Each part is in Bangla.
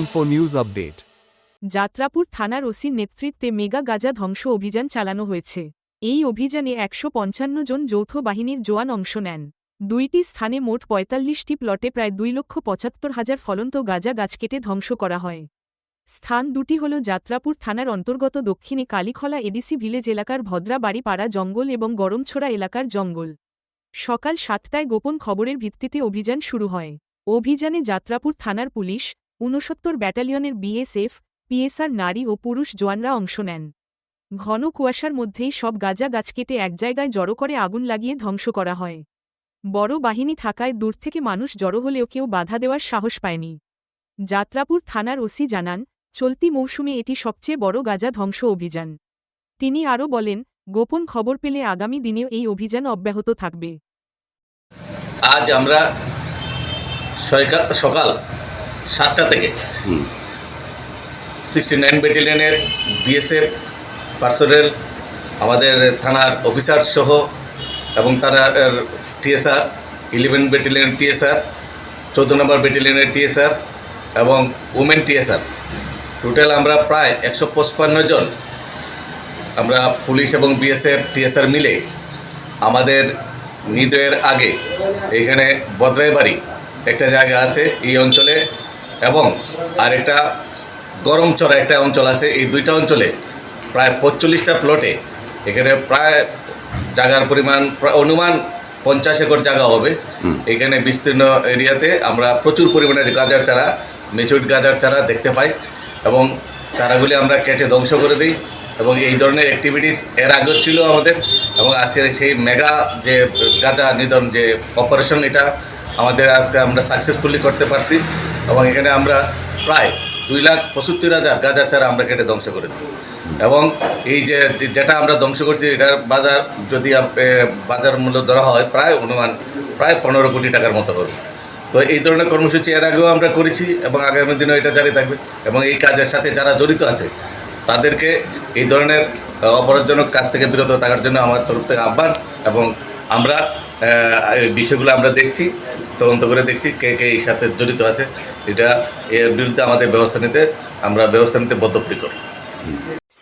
Info News Update. যাত্রাপুর থানার ওসির নেতৃত্বে মেগা গাজা ধ্বংস অভিযান চালানো হয়েছে। এই অভিযানে একশো পঞ্চান্ন জন যৌথ বাহিনীর জোয়ান অংশ নেন। দুইটি স্থানে মোট পঁয়তাল্লিশটি প্লটে প্রায় দুই লক্ষ পঁচাত্তর হাজার ফলন্ত গাজা গাছ কেটে ধ্বংস করা হয়। স্থান দুটি হল যাত্রাপুর থানার অন্তর্গত দক্ষিণে কালীখলা এডিসি ভিলেজ এলাকার ভদ্রা বাড়িপাড়া জঙ্গল এবং গরমছোড়া এলাকার জঙ্গল। সকাল সাতটায় গোপন খবরের ভিত্তিতে অভিযান শুরু হয়। অভিযানে যাত্রাপুর থানার পুলিশ ঊনসত্তর ব্যাটালিয়নের বিএসএফ, পিএসআর নারী ও পুরুষ জোয়ানরা অংশ নেন। ঘন কুয়াশার মধ্যেই সব গাজা গাছ কেটে এক জায়গায় জড়ো করে আগুন লাগিয়ে ধ্বংস করা হয়। বড় বাহিনী থাকায় দূর থেকে মানুষ জড়ো হলেও কেউ বাধা দেওয়ার সাহস পায়নি। যাত্রাপুর থানার ওসি জানান, চলতি মৌসুমে এটি সবচেয়ে বড় গাজা ধ্বংস অভিযান। তিনি আরও বলেন, গোপন খবর পেলে আগামী দিনেও এই অভিযান অব্যাহত থাকবে। আজ আমরা সকাল সাতটা থেকে। সিক্সটি নাইন ব্যাটালিয়নের বিএসএফ পার্সোনেল আমাদের থানার অফিসার সহ এবং তারা টিএসআর ইলেভেন ব্যাটালিয়ন টিএসআর চোদ্দ নম্বর ব্যাটালিয়নের টিএসআর এবং উমেন টিএসআর টোটাল আমরা প্রায় একশো পঁচপান্ন জন আমরা পুলিশ এবং বিএসএফ টিএসআর মিলে আমাদের নিদয়ের আগে এখানে বদরাইবাড়ি একটা জায়গা আছে এই অঞ্চলে। এবং আর একটা গরম চড়া একটা অঞ্চল আছে এই দুইটা অঞ্চলে প্রায় পঁচল্লিশটা প্লটে এখানে প্রায় জায়গার পরিমাণ প্রায় অনুমান পঞ্চাশ একর জায়গা হবে। এখানে বিস্তীর্ণ এরিয়াতে আমরা প্রচুর পরিমাণে গাজার চারা মেচুরিট গাজার চারা দেখতে পাই এবং চারাগুলি আমরা কেটে ধ্বংস করে দিই এবং এই ধরনের অ্যাক্টিভিটিস এর আগেও ছিল আমাদের এবং আজকের সেই মেগা যে গাঁজা নিধন যে অপারেশন এটা আমাদের আজকে আমরা সাকসেসফুলি করতে পারছি। এবং এখানে আমরা প্রায় দুই লাখ পঁচাত্তর হাজার গাজার চারা আমরা কেটে ধ্বংস করে দিই। এবং এই যে যেটা আমরা ধ্বংস করছি, এটার বাজার যদি বাজার মূল্য ধরা হয় প্রায় অনুমান প্রায় পনেরো কোটি টাকার মতো হবে। তো এই ধরনের কর্মসূচি এর আগেও আমরা করেছি এবং আগামী দিনেও এটা জারি থাকবে। এবং এই কাজের সাথে যারা জড়িত আছে, তাদেরকে এই ধরনের অপরাধজনক কাজ থেকে বিরত থাকার জন্য আমার তরফ থেকে আহ্বান এবং আমরা বিষয়গুলো আমরা দেখছি, তদন্ত করে দেখছি কে কে এই সাথে জড়িত আছে। এটা এর বিরুদ্ধে আমাদের ব্যবস্থা নিতে আমরা ব্যবস্থা নিতে বদ্ধপরিকর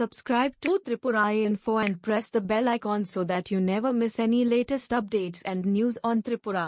Subscribe to Tripura Info and press the bell icon so that you never miss any latest updates and news on Tripura.